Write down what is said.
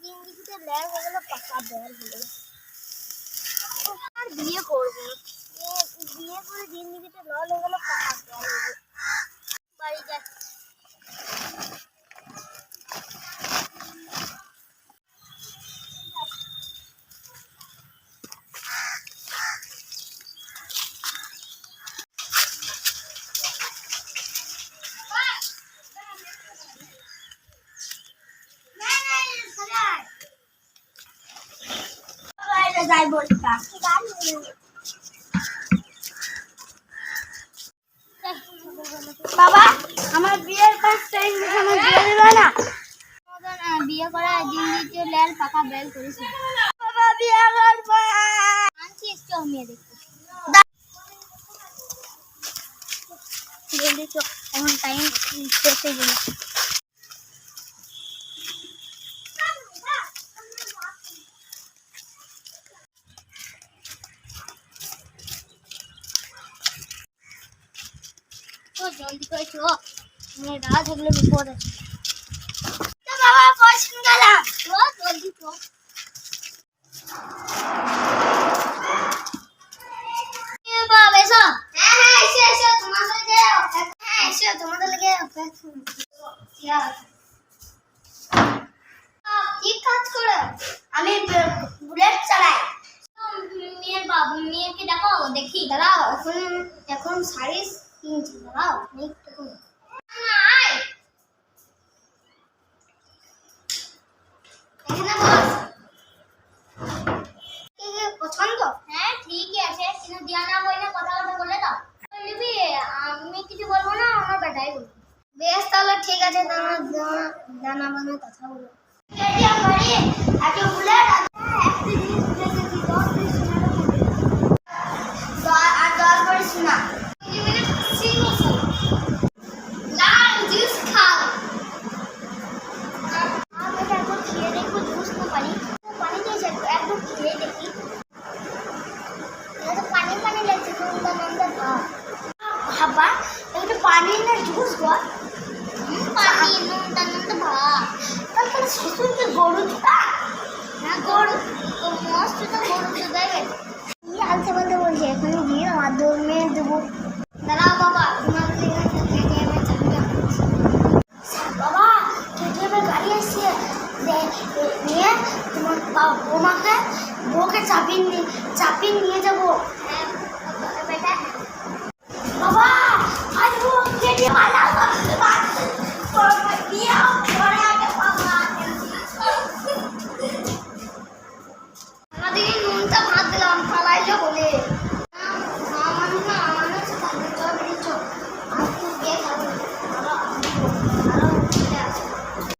জিন্দিগিতে হয়ে গেল পাকা বের হলো আর বিয়ে করব বিয়ে করে জিন্দিগিতে লল হয়ে গেল বাড়ি যাচ্ছি যাই বলতা বাবা আমার বিয়ের কাজ টাইম আমার বিয়ে দিবে না। বিয়ে করা জিন্দিতে লেল পাকা বেল করেছে বাবা বিয়ে করব আনছি একটু মেয়ে দেখতে জলদি তো এখন টাইম শেষে গেল। আমি বুলেট চালাই মেয়ের বাবু মেয়েকে দেখো দেখি দাঁড়াও এখন এখন সাড়ে কথা কথা আমি কিছু বলব না আমার বেটাই বলব বেশ তাহলে ঠিক আছে কথা বলো একটা জিনিস এটা পানি না জুস গো পানি নন্দা নন্দা ভাব তারপরে শ্বশুরকে গরু হ্যাঁ গরু তো মস্ত তো গরু আলসে বলতে বলছে এখানে গিয়ে মাধ্যমে দেবো। দাঁড়াও বাবা, তোমার বাবা কেটিএমের গাড়ি আসছে। নিয়ে তোমার বৌমাকে, বউকে চাপিয়ে নিয়ে চাপিয়ে নিয়ে যাব। হ্যাঁ বেটা বাবা